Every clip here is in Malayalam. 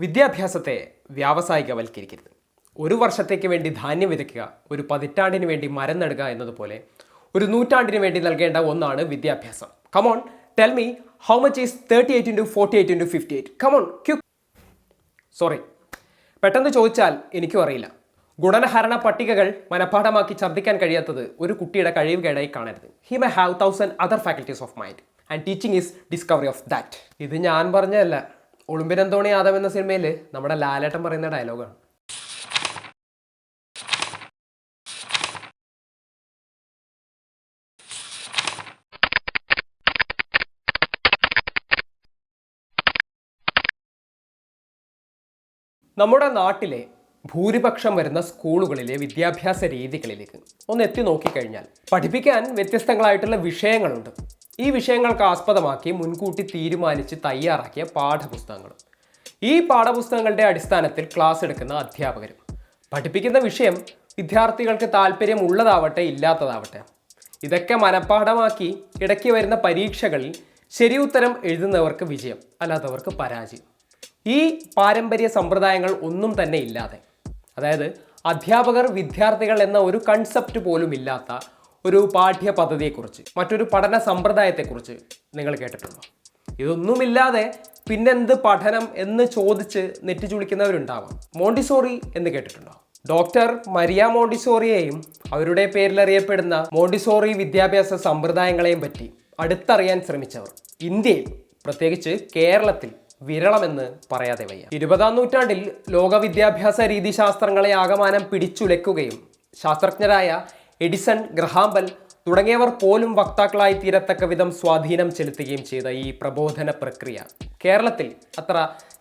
വിദ്യാഭ്യാസത്തെ വ്യാവസായികവൽക്കരിക്കരുത്. ഒരു വർഷത്തേക്ക് വേണ്ടി ധാന്യം വിതയ്ക്കുക ഒരു പതിറ്റാണ്ടിന് വേണ്ടി മരം നടുക എന്നതുപോലെ ഒരു നൂറ്റാണ്ടിന് വേണ്ടി നൽകേണ്ട ഒന്നാണ് വിദ്യാഭ്യാസം. Come on tell me how much is thirty eight into forty eight into fifty eight come on Q sorry പെട്ടെന്ന് ചോദിച്ചാൽ എനിക്കും അറിയില്ല. ഗുണനഹരണ പട്ടികകൾ മനഃപ്പാഠമാക്കി ഛർദ്ദിക്കാൻ കഴിയാത്തത് ഒരു കുട്ടിയുടെ കഴിവുകേടായി കാണരുത്. He may have thousand other faculties of mind and teaching is discovery of that ഇത് ഞാൻ പറഞ്ഞതല്ല. ഒളിമ്പിനന്തോണി യാദവ് എന്ന സിനിമയിൽ നമ്മുടെ ലാലേട്ടൻ പറയുന്ന ഡയലോഗാണ് നമ്മുടെ നാട്ടിലെ ഭൂരിപക്ഷം വരുന്ന സ്കൂളുകളിലെ വിദ്യാഭ്യാസ രീതികളിലേക്ക് ഒന്ന് എത്തി നോക്കിക്കഴിഞ്ഞാൽ പഠിപ്പിക്കാൻ വ്യത്യസ്തങ്ങളായിട്ടുള്ള വിഷയങ്ങളുണ്ട്. ഈ വിഷയങ്ങൾക്ക് ആസ്പദമാക്കി മുൻകൂട്ടി തീരുമാനിച്ച് തയ്യാറാക്കിയ പാഠപുസ്തകങ്ങൾ ഈ പാഠപുസ്തകങ്ങളുടെ അടിസ്ഥാനത്തിൽ ക്ലാസ് എടുക്കുന്ന അധ്യാപകരും. പഠിപ്പിക്കുന്ന വിഷയം വിദ്യാർത്ഥികൾക്ക് താല്പര്യം ഉള്ളതാവട്ടെ ഇല്ലാത്തതാവട്ടെ. ഇതൊക്കെ മനഃപ്പാഠമാക്കി ഇടയ്ക്ക് വരുന്ന പരീക്ഷകളിൽ ശരിയുത്തരം എഴുതുന്നവർക്ക് വിജയം അല്ലാത്തവർക്ക് പരാജയം. ഈ പാരമ്പര്യ സമ്പ്രദായങ്ങൾ ഒന്നും തന്നെ ഇല്ലാതെ. അതായത് അധ്യാപകർ വിദ്യാർത്ഥികൾ എന്ന ഒരു കൺസെപ്റ്റ് പോലും ഇല്ലാത്ത ഒരു പാഠ്യ പദ്ധതിയെക്കുറിച്ച് മറ്റൊരു പഠന സമ്പ്രദായത്തെക്കുറിച്ച് നിങ്ങൾ കേട്ടിട്ടുണ്ടോ? ഇതൊന്നുമില്ലാതെ പിന്നെന്ത് പഠനം എന്ന് ചോദിച്ച് നെറ്റി ചുളിക്കുന്നവരുണ്ടാവാം മോണ്ടിസോറി എന്ന് കേട്ടിട്ടുണ്ടോ? ഡോക്ടർ മരിയ മോണ്ടിസോറിയെയും അവരുടെ പേരിൽ അറിയപ്പെടുന്ന മോണ്ടിസോറി വിദ്യാഭ്യാസ സമ്പ്രദായങ്ങളെയും പറ്റി അടുത്തറിയാൻ ശ്രമിച്ചവർ ഇന്ത്യയിൽ പ്രത്യേകിച്ച് കേരളത്തിൽ വിരളമെന്ന് പറയാതെ വയ്യ. ഇരുപതാം നൂറ്റാണ്ടിൽ ലോക വിദ്യാഭ്യാസ രീതിശാസ്ത്രങ്ങളെ ആകമാനം പിടിച്ചുലയ്ക്കുകയും ശാസ്ത്രജ്ഞരായ എഡിസൺ ഗ്രഹാംബൽ തുടങ്ങിയവർ പോലും വക്താക്കളായി തീരത്തക്ക വിധം സ്വാധീനം ചെലുത്തുകയും ചെയ്ത ഈ പ്രബോധന പ്രക്രിയ കേരളത്തിൽ അത്ര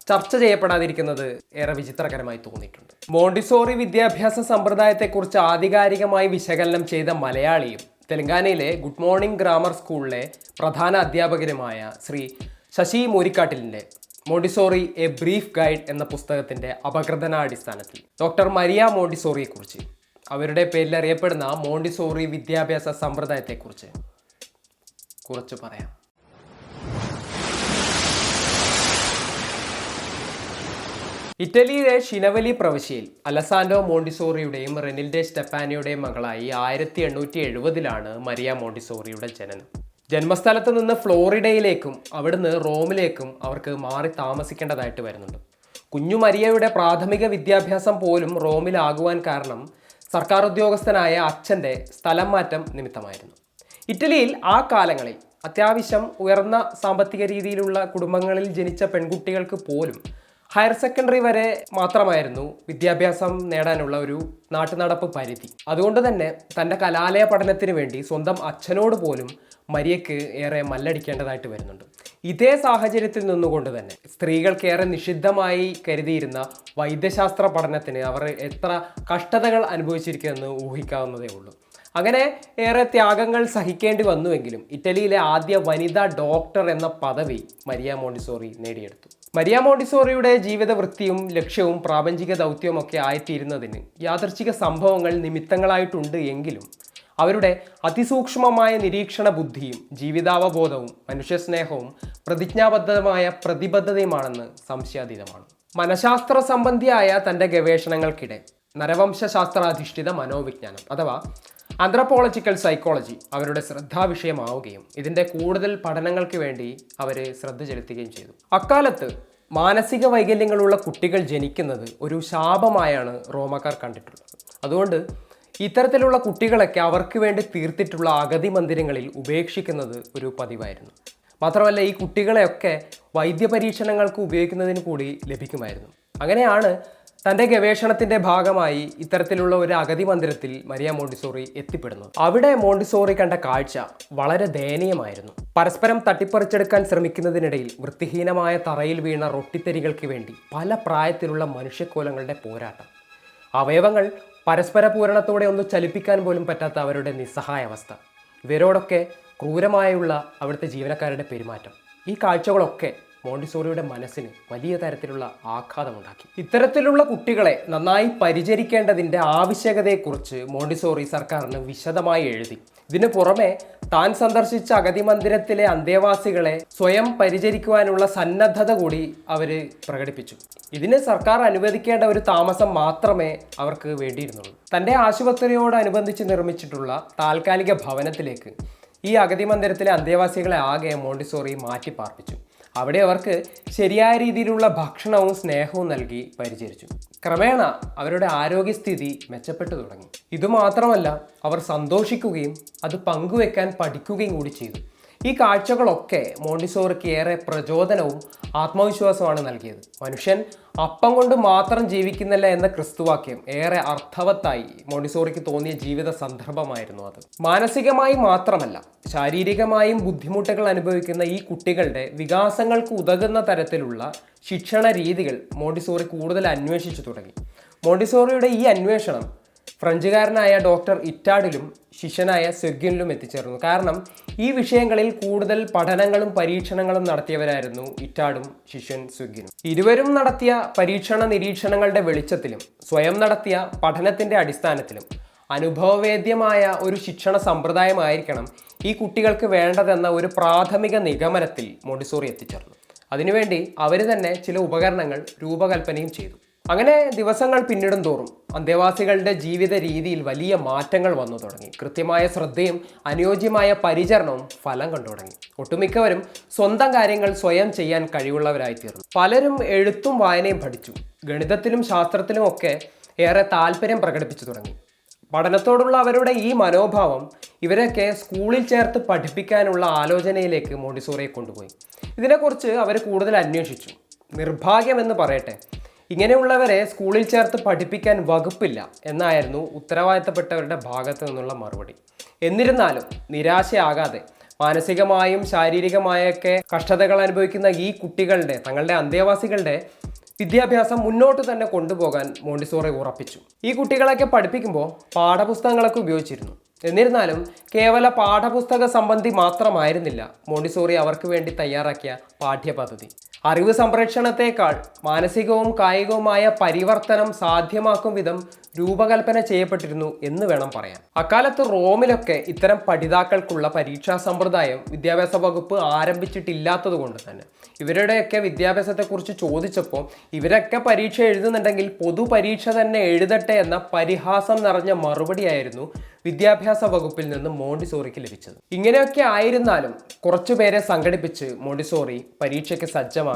ചർച്ച ചെയ്യപ്പെടാതിരിക്കുന്നത് ഏറെ വിചിത്രകരമായി തോന്നിയിട്ടുണ്ട്. മോണ്ടിസോറി വിദ്യാഭ്യാസ സമ്പ്രദായത്തെക്കുറിച്ച് ആധികാരികമായി വിശകലനം ചെയ്ത മലയാളിയും തെലങ്കാനയിലെ ഗുഡ് മോർണിംഗ് ഗ്രാമർ സ്കൂളിലെ പ്രധാന അധ്യാപകരുമായ ശ്രീ ശശി മൂരിക്കാട്ടിലിന്റെ മോണ്ടിസോറി എ ബ്രീഫ് ഗൈഡ് എന്ന പുസ്തകത്തിന്റെ അപകൃതനാടിസ്ഥാനത്തിൽ ഡോക്ടർ മരിയ മോണ്ടിസോറിയെക്കുറിച്ച് അവരുടെ പേരിൽ അറിയപ്പെടുന്ന മോണ്ടിസോറി വിദ്യാഭ്യാസ സമ്പ്രദായത്തെക്കുറിച്ച് കുറച്ച് പറയാം. ഇറ്റലിയിലെ ഷിനവലി പ്രവിശ്യയിൽ അലസാൻഡോ മോണ്ടിസോറിയുടെയും റെനിൽഡെ സ്റ്റെപ്പാനിയുടെയും മകളായി ആയിരത്തി എണ്ണൂറ്റി എഴുപതിലാണ് മരിയ മോണ്ടിസോറിയുടെ ജനനം. ജന്മസ്ഥലത്ത് നിന്ന് ഫ്ലോറിഡയിലേക്കും അവിടുന്ന് റോമിലേക്കും അവർക്ക് മാറി താമസിക്കേണ്ടതായിട്ട് വരുന്നുണ്ട്. കുഞ്ഞു മരിയയുടെ പ്രാഥമിക വിദ്യാഭ്യാസം പോലും റോമിലാകുവാൻ കാരണം സർക്കാർ ഉദ്യോഗസ്ഥനായ അച്ഛന്റെ സ്ഥലം മാറ്റം നിമിത്തമായിരുന്നു. ഇറ്റലിയിൽ ആ കാലങ്ങളിൽ അത്യാവശ്യം ഉയർന്ന സാമ്പത്തിക രീതിയിലുള്ള കുടുംബങ്ങളിൽ ജനിച്ച പെൺകുട്ടികൾക്ക് പോലും ഹയർ സെക്കൻഡറി വരെ മാത്രമായിരുന്നു വിദ്യാഭ്യാസം നേടാനുള്ള ഒരു നാട്ടുനടപ്പ് പരിധി. അതുകൊണ്ട് തന്നെ തന്റെ കലാലയ പഠനത്തിന് വേണ്ടി സ്വന്തം അച്ഛനോട് പോലും മരിയക്ക് ഏറെ മല്ലടിക്കേണ്ടതായിട്ട് വരുന്നുണ്ട്. ഇതേ സാഹചര്യത്തിൽ നിന്നുകൊണ്ട് തന്നെ സ്ത്രീകൾക്ക് ഏറെ നിഷിദ്ധമായി കരുതിയിരുന്ന വൈദ്യശാസ്ത്ര പഠനത്തിന് അവർ എത്ര കഷ്ടതകൾ അനുഭവിച്ചിരിക്കുമെന്ന് ഊഹിക്കാവുന്നതേ ഉള്ളൂ. അങ്ങനെ ഏറെ ത്യാഗങ്ങൾ സഹിക്കേണ്ടി വന്നുവെങ്കിലും ഇറ്റലിയിലെ ആദ്യ വനിതാ ഡോക്ടർ എന്ന പദവി മരിയ മോണ്ടിസോറി നേടിയെടുത്തു. മരിയ മോണ്ടിസോറിയുടെ ജീവിത വൃത്തിയും ലക്ഷ്യവും പ്രാപഞ്ചിക ദൗത്യവും ഒക്കെ ആയിത്തീരുന്നതിന് യാദർച്ഛിക സംഭവങ്ങൾ നിമിത്തങ്ങളായിട്ടുണ്ട് എങ്കിലും അവരുടെ അതിസൂക്ഷ്മമായ നിരീക്ഷണ ബുദ്ധിയും ജീവിതാവബോധവും മനുഷ്യസ്നേഹവും പ്രതിജ്ഞാബദ്ധമായ പ്രതിബദ്ധതയുമാണെന്ന് സംശയാതീതമാണ്. മനഃശാസ്ത്ര സംബന്ധിയായ തന്റെ ഗവേഷണങ്ങൾക്കിടെ നരവംശാസ്ത്രാധിഷ്ഠിത മനോവിജ്ഞാനം അഥവാ ആന്ത്രപ്പോളജിക്കൽ സൈക്കോളജി അവരുടെ ശ്രദ്ധാവിഷയമാവുകയും ഇതിന്റെ കൂടുതൽ പഠനങ്ങൾക്ക് വേണ്ടി അവർ ശ്രദ്ധ ചെലുത്തുകയും ചെയ്തു. അക്കാലത്ത് മാനസിക വൈകല്യങ്ങളുള്ള കുട്ടികൾ ജനിക്കുന്നത് ഒരു ശാപമായാണ് റോമക്കാർ കണ്ടിട്ടുള്ളത്. അതുകൊണ്ട് ഇത്തരത്തിലുള്ള കുട്ടികളൊക്കെ അവർക്ക് വേണ്ടി തീർത്തിട്ടുള്ള അഗതി മന്ദിരങ്ങളിൽ ഉപേക്ഷിക്കുന്നത് ഒരു പതിവായിരുന്നു. മാത്രമല്ല ഈ കുട്ടികളെയൊക്കെ വൈദ്യപരീക്ഷണങ്ങൾക്ക് ഉപയോഗിക്കുന്നതിന് കൂടി ലഭിക്കുമായിരുന്നു. അങ്ങനെയാണ് തന്റെ ഗവേഷണത്തിന്റെ ഭാഗമായി ഇത്തരത്തിലുള്ള ഒരു അഗതി മന്ദിരത്തിൽ മരിയ മോണ്ടിസോറി എത്തിപ്പെടുന്നു. അവിടെ മോണ്ടിസോറി കണ്ട കാഴ്ച വളരെ ദയനീയമായിരുന്നു. പരസ്പരം തട്ടിപ്പറിച്ചെടുക്കാൻ ശ്രമിക്കുന്നതിനിടയിൽ വൃത്തിഹീനമായ തറയിൽ വീണ റൊട്ടിത്തരികൾക്ക് വേണ്ടി പല പ്രായത്തിലുള്ള മനുഷ്യക്കോലങ്ങളുടെ പോരാട്ടം. അവയവങ്ങൾ പരസ്പര പൂരണത്തോടെ ഒന്ന് ചലിപ്പിക്കാൻ പോലും പറ്റാത്ത അവരുടെ നിസ്സഹായ അവസ്ഥ. ഇവരോടൊക്കെ ക്രൂരമായുള്ള അവിടുത്തെ ജീവനക്കാരുടെ പെരുമാറ്റം. ഈ കാഴ്ചകളൊക്കെ മോണ്ടിസോറിയുടെ മനസ്സിന് വലിയ തരത്തിലുള്ള ആഘാതമുണ്ടാക്കി. ഇത്തരത്തിലുള്ള കുട്ടികളെ നന്നായി പരിചരിക്കേണ്ടതിന്റെ ആവശ്യകതയെക്കുറിച്ച് മോണ്ടിസോറി സർക്കാരിന് വിശദമായി എഴുതി. ഇതിനു പുറമെ താൻ സന്ദർശിച്ച അഗതി മന്ദിരത്തിലെ അന്തേവാസികളെ സ്വയം പരിചരിക്കുവാനുള്ള സന്നദ്ധത കൂടി അവർ പ്രകടിപ്പിച്ചു. ഇതിന് സർക്കാർ അനുവദിക്കേണ്ട ഒരു താമസം മാത്രമേ അവർക്ക് വേണ്ടിയിരുന്നുള്ളൂ. തന്റെ ആശുപത്രിയോടനുബന്ധിച്ച് നിർമ്മിച്ചിട്ടുള്ള താൽക്കാലിക ഭവനത്തിലേക്ക് ഈ അഗതി മന്ദിരത്തിലെ അന്തേവാസികളെ ആകെ മോണ്ടിസോറി മാറ്റി പാർപ്പിച്ചു അവിടെ അവർക്ക് ശരിയായ രീതിയിലുള്ള ഭക്ഷണവും സ്നേഹവും നൽകി പരിചരിച്ചു. ക്രമേണ അവരുടെ ആരോഗ്യസ്ഥിതി മെച്ചപ്പെട്ടു തുടങ്ങി. ഇതുമാത്രമല്ല അവർ സന്തോഷിക്കുകയും അത് പങ്കുവെക്കാൻ പഠിക്കുകയും കൂടി ചെയ്തു. ഈ കാഴ്ചകളൊക്കെ മോണ്ടിസോറിക്ക് ഏറെ പ്രചോദനവും ആത്മവിശ്വാസമാണ് നൽകിയത്. മനുഷ്യൻ അപ്പം കൊണ്ട് മാത്രം ജീവിക്കുന്നില്ല എന്ന ക്രിസ്തുവാക്യം ഏറെ അർത്ഥവത്തായി മോണ്ടിസോറിക്ക് തോന്നിയ ജീവിത സന്ദർഭമായിരുന്നു അത്. മാനസികമായി മാത്രമല്ല ശാരീരികമായും ബുദ്ധിമുട്ടുകൾ അനുഭവിക്കുന്ന ഈ കുട്ടികളുടെ വികാസങ്ങൾക്ക് ഉതകുന്ന തരത്തിലുള്ള ശിക്ഷണ രീതികൾ മോണ്ടിസോറി കൂടുതൽ അന്വേഷിച്ചു തുടങ്ങി. മോണ്ടിസോറിയുടെ ഈ അന്വേഷണം ഫ്രഞ്ചുകാരനായ ഡോക്ടർ ഇറ്റാഡിലും ശിഷ്യനായ സെർഗിനിലും എത്തിച്ചേർന്നു. കാരണം ഈ വിഷയങ്ങളിൽ കൂടുതൽ പഠനങ്ങളും പരീക്ഷണങ്ങളും നടത്തിയവരായിരുന്നു ഇറ്റാഡും ശിഷ്യൻ സെഗ്യനും ഇരുവരും നടത്തിയ പരീക്ഷണ നിരീക്ഷണങ്ങളുടെ വെളിച്ചത്തിലും സ്വയം നടത്തിയ പഠനത്തിന്റെ അടിസ്ഥാനത്തിലും അനുഭവവേദ്യമായ ഒരു ശിക്ഷണ സമ്പ്രദായമായിരിക്കണം ഈ കുട്ടികൾക്ക് വേണ്ടതെന്ന ഒരു പ്രാഥമിക നിഗമനത്തിൽ മോണ്ടിസോറി എത്തിച്ചേർന്നു. അതിനുവേണ്ടി അവർ തന്നെ ചില ഉപകരണങ്ങൾ രൂപകൽപ്പനയും ചെയ്തു. അങ്ങനെ ദിവസങ്ങൾ പിന്നിടും തോറും അന്തേവാസികളുടെ ജീവിത രീതിയിൽ വലിയ മാറ്റങ്ങൾ വന്നു തുടങ്ങി. കൃത്യമായ ശ്രദ്ധയും അനുയോജ്യമായ പരിചരണവും ഫലം കണ്ടു തുടങ്ങി. ഒട്ടുമിക്കവരും സ്വന്തം കാര്യങ്ങൾ സ്വയം ചെയ്യാൻ കഴിവുള്ളവരായി തീർന്നു. പലരും എഴുത്തും വായനയും പഠിച്ചു. ഗണിതത്തിലും ശാസ്ത്രത്തിലും ഒക്കെ ഏറെ താല്പര്യം പ്രകടിപ്പിച്ചു തുടങ്ങി. പഠനത്തോടുള്ള അവരുടെ ഈ മനോഭാവം ഇവരൊക്കെ സ്കൂളിൽ ചേർത്ത് പഠിപ്പിക്കാനുള്ള ആലോചനയിലേക്ക് മോണ്ടിസോറിയെ കൊണ്ടുപോയി. ഇതിനെക്കുറിച്ച് അവർ കൂടുതൽ അന്വേഷിച്ചു. നിർഭാഗ്യമെന്ന് പറയട്ടെ ഇങ്ങനെയുള്ളവരെ സ്കൂളിൽ ചേർത്ത് പഠിപ്പിക്കാൻ വകുപ്പില്ല എന്നായിരുന്നു ഉത്തരവാദിത്തപ്പെട്ടവരുടെ ഭാഗത്തു നിന്നുള്ള മറുപടി. എന്നിരുന്നാലും നിരാശയാകാതെ മാനസികമായും ശാരീരികമായൊക്കെ കഷ്ടതകൾ അനുഭവിക്കുന്ന ഈ കുട്ടികളുടെ തങ്ങളുടെ അന്തേവാസികളുടെ വിദ്യാഭ്യാസം മുന്നോട്ട് തന്നെ കൊണ്ടുപോകാൻ മോണ്ടിസോറി ഉറപ്പിച്ചു. ഈ കുട്ടികളെയൊക്കെ പഠിപ്പിക്കുമ്പോൾ പാഠപുസ്തകങ്ങളൊക്കെ ഉപയോഗിച്ചിരുന്നു. എന്നിരുന്നാലും കേവല പാഠപുസ്തക സംബന്ധി മാത്രമായിരുന്നില്ല മോണ്ടിസോറി അവർക്ക് വേണ്ടി തയ്യാറാക്കിയ പാഠ്യപദ്ധതി. അറിവ് സംരക്ഷണത്തെക്കാൾ മാനസികവും കായികവുമായ പരിവർത്തനം സാധ്യമാക്കും വിധം രൂപകൽപ്പന ചെയ്യപ്പെട്ടിരുന്നു എന്ന് വേണം പറയാൻ. അക്കാലത്ത് റോമിലൊക്കെ ഇത്തരം പഠിതാക്കൾക്കുള്ള പരീക്ഷാ സമ്പ്രദായം വിദ്യാഭ്യാസ വകുപ്പ് ആരംഭിച്ചിട്ടില്ലാത്തത് കൊണ്ട് തന്നെ. ഇവരുടെയൊക്കെ വിദ്യാഭ്യാസത്തെക്കുറിച്ച് ചോദിച്ചപ്പോൾ ഇവരൊക്കെ പരീക്ഷ എഴുതുന്നുണ്ടെങ്കിൽ പൊതുപരീക്ഷ തന്നെ എഴുതട്ടെ എന്ന പരിഹാസം നിറഞ്ഞ മറുപടിയായിരുന്നു വിദ്യാഭ്യാസ വകുപ്പിൽ നിന്ന് മോണ്ടിസോറിക്ക് ലഭിച്ചത്. ഇങ്ങനെയൊക്കെ ആയിരുന്നാലും കുറച്ചുപേരെ സംഘടിപ്പിച്ച് മോണ്ടിസോറി പരീക്ഷയ്ക്ക് സജ്ജമാക്കി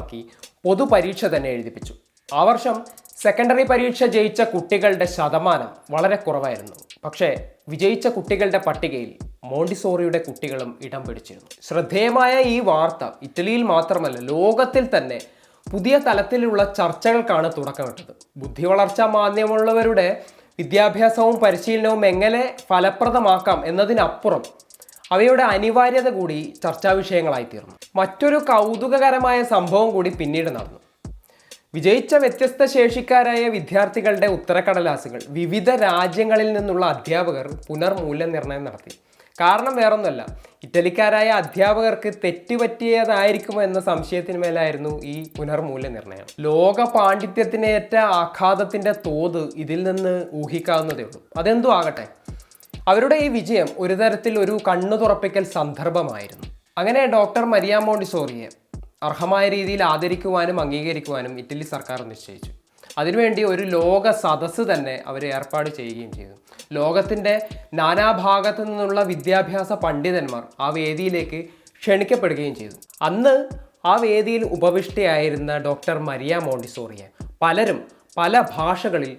പൊതു പരീക്ഷ തന്നെ എഴുതിപ്പിച്ചു. ആ വർഷം സെക്കൻഡറി പരീക്ഷ ജയിച്ച കുട്ടികളുടെ ശതമാനം വളരെ കുറവായിരുന്നു. പക്ഷേ വിജയിച്ച കുട്ടികളുടെ പട്ടികയിൽ മോണ്ടിസോറിയുടെ കുട്ടികളും ഇടം പിടിച്ചിരുന്നു. ശ്രദ്ധേയമായ ഈ വാർത്ത ഇറ്റലിയിൽ മാത്രമല്ല ലോകത്തിൽ തന്നെ പുതിയ തലത്തിലുള്ള ചർച്ചകൾക്കാണ് തുടക്കമിട്ടത്. ബുദ്ധി വളർച്ച മാന്യമുള്ളവരുടെ വിദ്യാഭ്യാസവും പരിശീലനവും എങ്ങനെ ഫലപ്രദമാക്കാം എന്നതിനപ്പുറം അവയുടെ അനിവാര്യത കൂടി ചർച്ചാ വിഷയങ്ങളായി തീർന്നു. മറ്റൊരു കൗതുകകരമായ സംഭവം കൂടി പിന്നീട് നടന്നു. വിജയിച്ച വ്യത്യസ്ത ശേഷിക്കാരായ വിദ്യാർത്ഥികളുടെ ഉത്തരക്കടലാസുകൾ വിവിധ രാജ്യങ്ങളിൽ നിന്നുള്ള അധ്യാപകർ പുനർമൂല്യനിർണയം നടത്തി. കാരണം വേറൊന്നുമല്ല ഇറ്റലിക്കാരായ അധ്യാപകർക്ക് തെറ്റുപറ്റിയതായിരിക്കുമോ എന്ന സംശയത്തിന് മേലായിരുന്നു ഈ പുനർമൂല്യനിർണയം. ലോക പാണ്ഡിത്യത്തിനേറ്റ ആഘാതത്തിന്റെ തോത് ഇതിൽ നിന്ന് ഊഹിക്കാവുന്നതേ ഉള്ളൂ. അതെന്തോ ആകട്ടെ. അവരുടെ ഈ വിജയം ഒരു തരത്തിൽ ഒരു കണ്ണു തുറപ്പിക്കൽ സന്ദർഭമായിരുന്നു. അങ്ങനെ ഡോക്ടർ മരിയ മോണ്ടിസോറിയെ അർഹമായ രീതിയിൽ ആദരിക്കുവാനും അംഗീകരിക്കുവാനും ഇറ്റലി സർക്കാർ നിശ്ചയിച്ചു. അതിനുവേണ്ടി ഒരു ലോക സദസ്സ് തന്നെ അവർ ഏർപ്പാട് ചെയ്യുകയും ചെയ്തു. ലോകത്തിന്റെ നാനാഭാഗത്തു നിന്നുള്ള വിദ്യാഭ്യാസ പണ്ഡിതന്മാർ ആ വേദിയിലേക്ക് ക്ഷണിക്കപ്പെടുകയും ചെയ്തു. അന്ന് ആ വേദിയിൽ ഉപവിഷ്ടയായിരുന്ന ഡോക്ടർ മരിയ മോണ്ടിസോറിയെ പലരും പല ഭാഷകളിൽ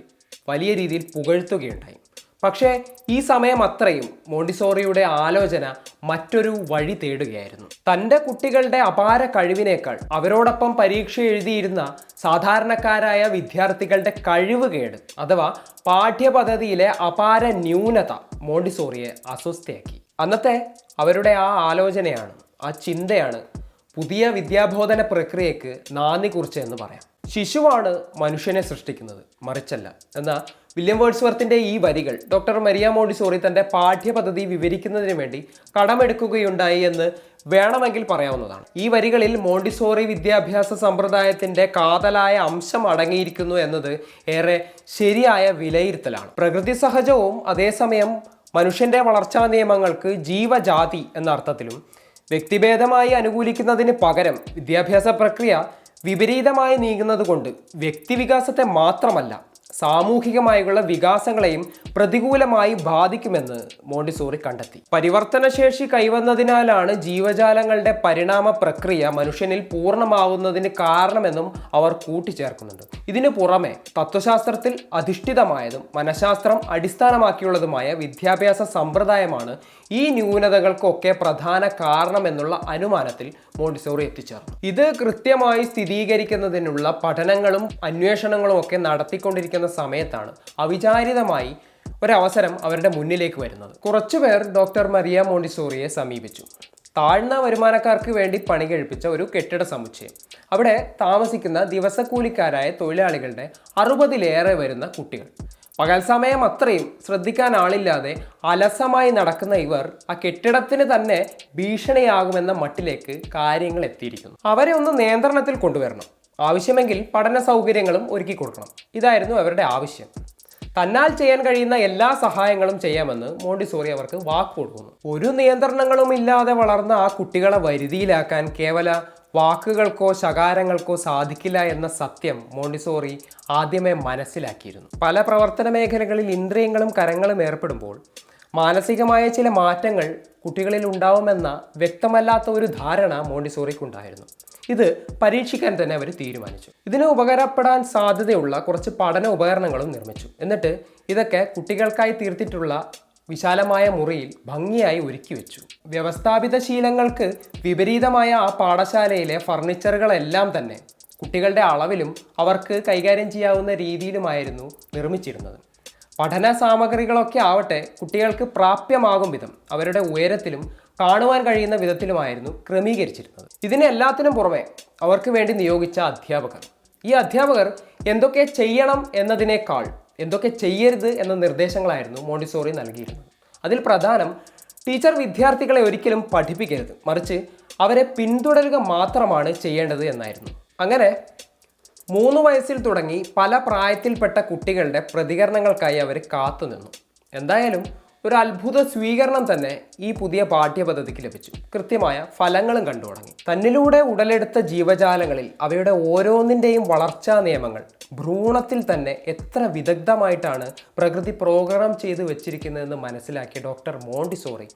വലിയ രീതിയിൽ പുകഴ്ത്തുകയുണ്ടായി. പക്ഷേ ഈ സമയം അത്രയും മോണ്ടിസോറിയുടെ ആലോചന മറ്റൊരു വഴി തേടുകയായിരുന്നു. തന്റെ കുട്ടികളുടെ അപാര കഴിവിനേക്കാൾ അവരോടൊപ്പം പരീക്ഷ എഴുതിയിരുന്ന സാധാരണക്കാരായ വിദ്യാർത്ഥികളുടെ കഴിവുകേട് അഥവാ പാഠ്യപദ്ധതിയിലെ അപാര ന്യൂനത മോണ്ടിസോറിയെ അസ്വസ്ഥയാക്കി. അന്നത്തെ അവരുടെ ആ ആലോചനയാണ് ആ ചിന്തയാണ് പുതിയ വിദ്യാബോധന പ്രക്രിയക്ക് നാന്ദി കുറിച്ചെന്ന് പറയാം. ശിശുവാണ് മനുഷ്യനെ സൃഷ്ടിക്കുന്നത്. മറിച്ചല്ല. എന്നാൽ വില്യം വേർഡ്സ്വർത്തിന്റെ ഈ വരികൾ ഡോക്ടർ മരിയ മോഡിസോറി തന്റെ പാഠ്യപദ്ധതി വിവരിക്കുന്നതിന് വേണ്ടി കടമെടുക്കുകയുണ്ടായി എന്ന് വേണമെങ്കിൽ പറയാവുന്നതാണ്. ഈ വരികളിൽ മോണ്ടിസോറി വിദ്യാഭ്യാസ സമ്പ്രദായത്തിന്റെ കാതലായ അംശം അടങ്ങിയിരിക്കുന്നു എന്നത് ഏറെ ശരിയായ വിലയിരുത്തലാണ്. പ്രകൃതി സഹജവും അതേസമയം മനുഷ്യന്റെ വളർച്ചാ നിയമങ്ങൾക്ക് ജീവജാതി എന്ന അർത്ഥത്തിലും വ്യക്തിഭേദമായി അനുകൂലിക്കുന്നതിന് പകരം വിദ്യാഭ്യാസ പ്രക്രിയ വിപരീതമായി നീങ്ങുന്നത് കൊണ്ട് വ്യക്തിവികാസത്തെ മാത്രമല്ല സാമൂഹികമായുള്ള വികാസങ്ങളെയും പ്രതികൂലമായി ബാധിക്കുമെന്ന് മോണ്ടിസോറി കണ്ടെത്തി. പരിവർത്തനശേഷി കൈവന്നതിനാലാണ് ജീവജാലങ്ങളുടെ പരിണാമ പ്രക്രിയ മനുഷ്യനിൽ പൂർണമാവുന്നതിന് കാരണമെന്നും അവർ കൂട്ടിച്ചേർക്കുന്നുണ്ട്. ഇതിനു പുറമെ തത്വശാസ്ത്രത്തിൽ അധിഷ്ഠിതമായതും മനഃശാസ്ത്രം അടിസ്ഥാനമാക്കിയുള്ളതുമായ വിദ്യാഭ്യാസ സമ്പ്രദായമാണ് ഈ ന്യൂനതകൾക്കൊക്കെ പ്രധാന കാരണം എന്നുള്ള അനുമാനത്തിൽ മോണ്ടിസോറി എത്തിച്ചേർന്നു. ഇത് കൃത്യമായി സ്ഥിരീകരിക്കുന്നതിനുള്ള പഠനങ്ങളും അന്വേഷണങ്ങളും ഒക്കെ നടത്തിക്കൊണ്ടിരിക്കുന്ന സമയത്താണ് അവിചാരിതമായി ഒരവസരം അവരുടെ മുന്നിലേക്ക് വരുന്നത്. കുറച്ചുപേർ ഡോക്ടർ മരിയ മോണ്ടിസോറിയെ സമീപിച്ചു. താഴ്ന്ന വരുമാനക്കാർക്ക് വേണ്ടി പണി കഴിപ്പിച്ച ഒരു കെട്ടിട സമുച്ചയം. അവിടെ താമസിക്കുന്ന ദിവസക്കൂലിക്കാരായ തൊഴിലാളികളുടെ അറുപതിലേറെ വരുന്ന കുട്ടികൾ. പകൽ സമയം അത്രയും ശ്രദ്ധിക്കാൻ ആളില്ലാതെ അലസമായി നടക്കുന്ന ഇവർ ആ കെട്ടിടത്തിന് തന്നെ ഭീഷണിയാകുമെന്ന മട്ടിലേക്ക് കാര്യങ്ങൾ എത്തിയിരിക്കുന്നു. അവരെ ഒന്ന് നിയന്ത്രണത്തിൽ കൊണ്ടുവരണം. ആവശ്യമെങ്കിൽ പഠന സൗകര്യങ്ങളും ഒരുക്കി കൊടുക്കണം. ഇതായിരുന്നു അവരുടെ ആവശ്യം. തന്നാൽ ചെയ്യാൻ കഴിയുന്ന എല്ലാ സഹായങ്ങളും ചെയ്യാമെന്ന് മോണ്ടിസോറി അവർക്ക് വാക്ക് കൊടുക്കുന്നു ഒരു നിയന്ത്രണങ്ങളും ഇല്ലാതെ വളർന്ന ആ കുട്ടികളെ വരുതിയിലാക്കാൻ കേവല വാക്കുകൾക്കോ ശകാരങ്ങൾക്കോ സാധിക്കില്ല എന്ന സത്യം മോണ്ടിസോറി ആദ്യമേ മനസ്സിലാക്കിയിരുന്നു. പല പ്രവർത്തന മേഖലകളിൽ ഇന്ദ്രിയങ്ങളും കരങ്ങളും ഏർപ്പെടുമ്പോൾ മാനസികമായ ചില മാറ്റങ്ങൾ കുട്ടികളിൽ ഉണ്ടാവുമെന്ന വ്യക്തമല്ലാത്ത ഒരു ധാരണ മോണ്ടിസോറിക്കുണ്ടായിരുന്നു. ഇത് പരീക്ഷിക്കാൻ തന്നെ അവർ തീരുമാനിച്ചു. ഇതിന് ഉപകാരപ്പെടാൻ സാധ്യതയുള്ള കുറച്ച് പഠന ഉപകരണങ്ങളും നിർമ്മിച്ചു. എന്നിട്ട് ഇതൊക്കെ കുട്ടികൾക്കായി തീർത്തിട്ടുള്ള വിശാലമായ മുറിയിൽ ഭംഗിയായി ഒരുക്കി വെച്ചു. വ്യവസ്ഥാപിത ശീലങ്ങൾക്ക് വിപരീതമായ ആ പാഠശാലയിലെ ഫർണിച്ചറുകളെല്ലാം തന്നെ കുട്ടികളുടെ അളവിലും അവർക്ക് കൈകാര്യം ചെയ്യാവുന്ന രീതിയിലുമായിരുന്നു നിർമ്മിച്ചിരുന്നത്. പഠന സാമഗ്രികളൊക്കെ ആവട്ടെ കുട്ടികൾക്ക് പ്രാപ്യമാകും വിധം അവരുടെ ഉയരത്തിലും കാണുവാൻ കഴിയുന്ന വിധത്തിലുമായിരുന്നു ക്രമീകരിച്ചിരുന്നത്. ഇതിനെല്ലാത്തിനും പുറമെ അവർക്ക് വേണ്ടി നിയോഗിച്ച അധ്യാപകർ. ഈ അധ്യാപകർ എന്തൊക്കെ ചെയ്യണം എന്നതിനേക്കാൾ എന്തൊക്കെ ചെയ്യരുത് എന്ന നിർദ്ദേശങ്ങളായിരുന്നു മോണ്ടിസോറി നൽകിയിരുന്നത്. അതിൽ പ്രധാനം ടീച്ചർ വിദ്യാർത്ഥികളെ ഒരിക്കലും പഠിപ്പിക്കരുത്. മറിച്ച് അവരെ പിന്തുടരുക മാത്രമാണ് ചെയ്യേണ്ടത് എന്നായിരുന്നു. അങ്ങനെ മൂന്ന് വയസ്സിൽ തുടങ്ങി പല പ്രായത്തിൽപ്പെട്ട കുട്ടികളുടെ പ്രതികരണങ്ങൾക്കായി അവർ കാത്തുനിന്നു. എന്തായാലും ഒരു അത്ഭുത സ്വീകരണം തന്നെ ഈ പുതിയ പാഠ്യപദ്ധതിക്ക് ലഭിച്ചു. കൃത്യമായ ഫലങ്ങളും കണ്ടു തുടങ്ങി. തന്നിലൂടെ ഉടലെടുത്ത ജീവജാലങ്ങളിൽ അവയുടെ ഓരോന്നിന്റെയും വളർച്ചാ നിയമങ്ങൾ ഭ്രൂണത്തിൽ തന്നെ എത്ര വിദഗ്ധമായിട്ടാണ് പ്രകൃതി പ്രോഗ്രാം ചെയ്തു വെച്ചിരിക്കുന്നതെന്ന് മനസ്സിലാക്കിയ ഡോക്ടർ മോണ്ടിസോറി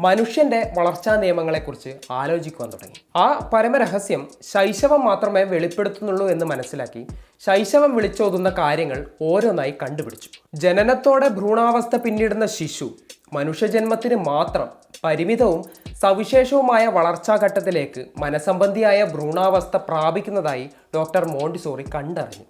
മനുഷ്യന്റെ വളർച്ചാ നിയമങ്ങളെക്കുറിച്ച് ആലോചിക്കുവാൻ തുടങ്ങി. ആ പരമരഹസ്യം ശൈശവം മാത്രമേ വെളിപ്പെടുത്തുന്നുള്ളൂ എന്ന് മനസ്സിലാക്കി ശൈശവം വിളിച്ചോതുന്ന കാര്യങ്ങൾ ഓരോന്നായി കണ്ടുപിടിച്ചു. ജനനത്തോടെ ഭ്രൂണാവസ്ഥ പിന്നിടുന്ന ശിശു മനുഷ്യജന്മത്തിന് മാത്രം പരിമിതവും സവിശേഷവുമായ വളർച്ചാ ഘട്ടത്തിലേക്ക് മനസംബന്ധിയായ ഭ്രൂണാവസ്ഥ പ്രാപിക്കുന്നതായി ഡോക്ടർ മോണ്ടിസോറി കണ്ടറിഞ്ഞു.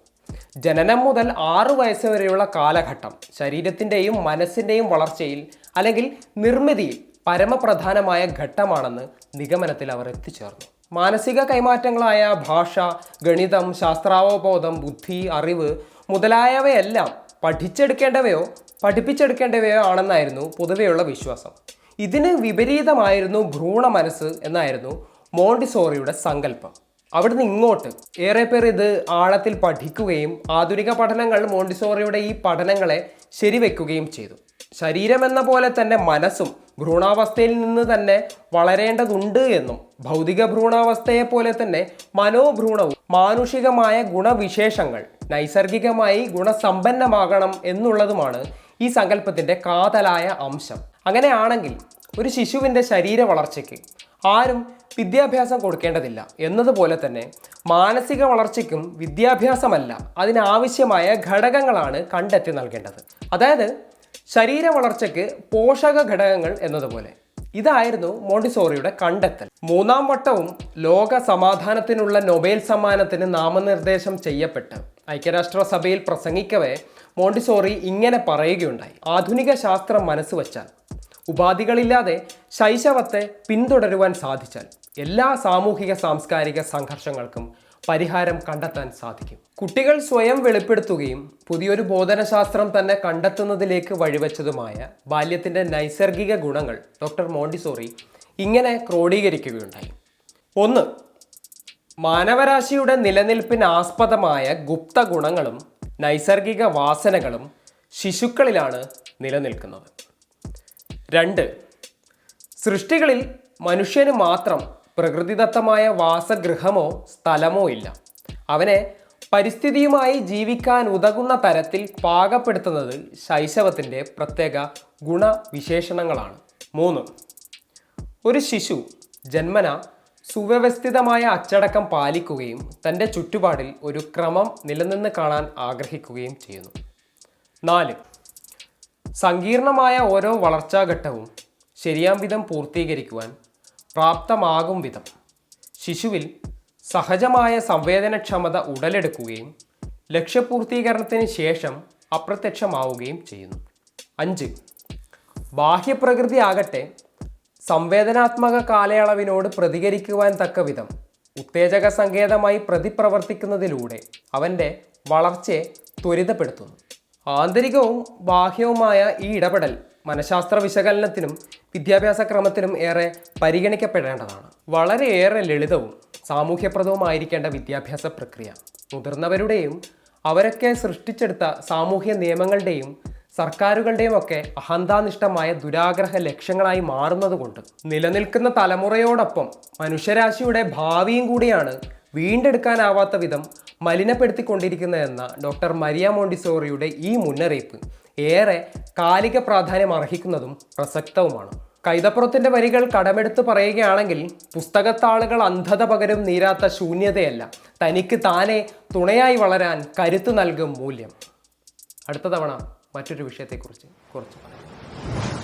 ജനനം മുതൽ ആറു വയസ്സ് വരെയുള്ള കാലഘട്ടം ശരീരത്തിന്റെയും മനസ്സിന്റെയും വളർച്ചയിൽ അല്ലെങ്കിൽ നിർമ്മിതിയിൽ പരമപ്രധാനമായ ഘട്ടമാണെന്ന് നിഗമനത്തിൽ അവർ എത്തിച്ചേർന്നു. മാനസിക കൈമാറ്റങ്ങളായ ഭാഷ ഗണിതം ശാസ്ത്രാവബോധം ബുദ്ധി അറിവ് മുതലായവയെല്ലാം പഠിച്ചെടുക്കേണ്ടവയോ പഠിപ്പിച്ചെടുക്കേണ്ടവയോ ആണെന്നായിരുന്നു പൊതുവെയുള്ള വിശ്വാസം. ഇതിന് വിപരീതമായിരുന്നു ഭ്രൂണ മനസ്സ് എന്നായിരുന്നു മോണ്ടിസോറിയുടെ സങ്കല്പം. അവിടുന്ന് ഇങ്ങോട്ട് ഏറെ പേർ ഇത് ആഴത്തിൽ പഠിക്കുകയും ആധുനിക പഠനങ്ങൾ മോണ്ടിസോറിയുടെ ഈ പഠനങ്ങളെ ശരിവെക്കുകയും ചെയ്തു. ശരീരം എന്ന പോലെ തന്നെ മനസ്സും ഭ്രൂണാവസ്ഥയിൽ നിന്ന് തന്നെ വളരേണ്ടതുണ്ട് എന്നും ഭൗതിക ഭ്രൂണാവസ്ഥയെ പോലെ തന്നെ മനോഭ്രൂണവും മാനുഷികമായ ഗുണവിശേഷങ്ങൾ നൈസർഗികമായി ഗുണസമ്പന്നമാകണം എന്നുള്ളതുമാണ് ഈ സങ്കല്പത്തിന്റെ കാതലായ അംശം. അങ്ങനെയാണെങ്കിൽ ഒരു ശിശുവിന്റെ ശരീര വളർച്ചയ്ക്ക് ആരും വിദ്യാഭ്യാസം കൊടുക്കേണ്ടതില്ല. എന്നതുപോലെ തന്നെ മാനസിക വളർച്ചയ്ക്കും വിദ്യാഭ്യാസമല്ല അതിനാവശ്യമായ ഘടകങ്ങളാണ് കണ്ടെത്തി നൽകേണ്ടത്. അതായത് ശരീര വളർച്ചയ്ക്ക് പോഷക ഘടകങ്ങൾ എന്നതുപോലെ. ഇതായിരുന്നു മോണ്ടിസോറിയുടെ കണ്ടെത്തൽ. മൂന്നാം വട്ടവും ലോക സമാധാനത്തിനുള്ള നൊബേൽ സമ്മാനത്തിന് നാമനിർദ്ദേശം ചെയ്യപ്പെട്ട് ഐക്യരാഷ്ട്രസഭയിൽ പ്രസംഗിക്കവേ മോണ്ടിസോറി ഇങ്ങനെ പറയുകയുണ്ടായി. ആധുനിക ശാസ്ത്രം മനസ്സുവച്ചാൽ ഉപാധികളില്ലാതെ ശൈശവത്തെ പിന്തുടരുവാൻ സാധിച്ചാൽ എല്ലാ സാമൂഹിക സാംസ്കാരിക സംഘർഷങ്ങൾക്കും പരിഹാരം കണ്ടെത്താൻ സാധിക്കും. കുട്ടികൾ സ്വയം വെളിപ്പെടുത്തുകയും പുതിയൊരു ബോധനശാസ്ത്രം തന്നെ കണ്ടെത്തുന്നതിലേക്ക് വഴിവെച്ചതുമായ ബാല്യത്തിന്റെ നൈസർഗിക ഗുണങ്ങൾ ഡോക്ടർ മോണ്ടിസോറി ഇങ്ങനെ ക്രോഡീകരിക്കുകയുണ്ടായി. ഒന്ന് മാനവരാശിയുടെ നിലനിൽപ്പിന് ആസ്പദമായ ഗുപ്ത ഗുണങ്ങളും നൈസർഗിക വാസനകളും ശിശുക്കളിലാണ് നിലനിൽക്കുന്നത്. രണ്ട്. സൃഷ്ടികളിൽ മനുഷ്യന് മാത്രം പ്രകൃതിദത്തമായ വാസഗൃഹമോ സ്ഥലമോ ഇല്ല. അവനെ പരിസ്ഥിതിയുമായി ജീവിക്കാൻ ഉതകുന്ന തരത്തിൽ പാകപ്പെടുത്തുന്നത് ശൈശവത്തിന്റെ പ്രത്യേക ഗുണവിശേഷണങ്ങളാണ്. മൂന്ന്. ഒരു ശിശു ജന്മന സുവ്യവസ്ഥിതമായ അച്ചടക്കം പാലിക്കുകയും തന്റെ ചുറ്റുപാടിൽ ഒരു ക്രമം നിലനിന്ന് കാണാൻ ആഗ്രഹിക്കുകയും ചെയ്യുന്നു. നാല്. സങ്കീർണമായ ഓരോ വളർച്ചാഘട്ടവും ശരിയാം വിധം പൂർത്തീകരിക്കുവാൻ പ്രാപ്തമാകും വിധം. ശിശുവിൽ സഹജമായ സംവേദനക്ഷമത ഉടലെടുക്കുകയും ലക്ഷ്യപൂർത്തീകരണത്തിന് ശേഷം അപ്രത്യക്ഷമാവുകയും ചെയ്യുന്നു. അഞ്ച്. ബാഹ്യപ്രകൃതി ആകട്ടെ സംവേദനാത്മക കാലയളവിനോട് പ്രതികരിക്കുവാൻ തക്ക വിധം ഉത്തേജക സങ്കേതമായി പ്രതിപ്രവർത്തിക്കുന്നതിലൂടെ അവന്റെ വളർച്ചയെ ത്വരിതപ്പെടുത്തുന്നു. ആന്തരികവും ബാഹ്യവുമായ ഈ ഇടപെടൽ മനഃശാസ്ത്ര വിശകലനത്തിനും വിദ്യാഭ്യാസ ക്രമത്തിനും ഏറെ പരിഗണിക്കപ്പെടേണ്ടതാണ്. വളരെയേറെ ലളിതവും സാമൂഹ്യപ്രദവുമായിരിക്കേണ്ട വിദ്യാഭ്യാസ പ്രക്രിയ. മുതിർന്നവരുടെയും അവരൊക്കെ സൃഷ്ടിച്ചെടുത്ത സാമൂഹ്യ നിയമങ്ങളുടെയും സർക്കാരുകളുടെയും ഒക്കെ അഹന്താനിഷ്ഠമായ ദുരാഗ്രഹ ലക്ഷ്യങ്ങളായി മാറുന്നതുകൊണ്ട് നിലനിൽക്കുന്ന തലമുറയോടൊപ്പം മനുഷ്യരാശിയുടെ ഭാവിയും കൂടിയാണ് വീണ്ടെടുക്കാനാവാത്ത വിധം മലിനപ്പെടുത്തിക്കൊണ്ടിരിക്കുന്നതെന്ന ഡോക്ടർ മരിയ മോണ്ടിസോറിയുടെ ഈ മുന്നറിയിപ്പ് ഏറെ കാലിക പ്രാധാന്യം അർഹിക്കുന്നതും പ്രസക്തവുമാണ്. കൈതപ്പുറത്തിന്റെ വരികൾ കടമെടുത്ത് പറയുകയാണെങ്കിൽ പുസ്തകത്താളുകൾ അന്ധത പകരും നീരാത്ത ശൂന്യതയല്ല. തനിക്ക് താനെ തുണയായി വളരാൻ കരുത്തു നൽകും മൂല്യം. അടുത്ത തവണ മറ്റൊരു വിഷയത്തെക്കുറിച്ച് കുറച്ച് പറയാം.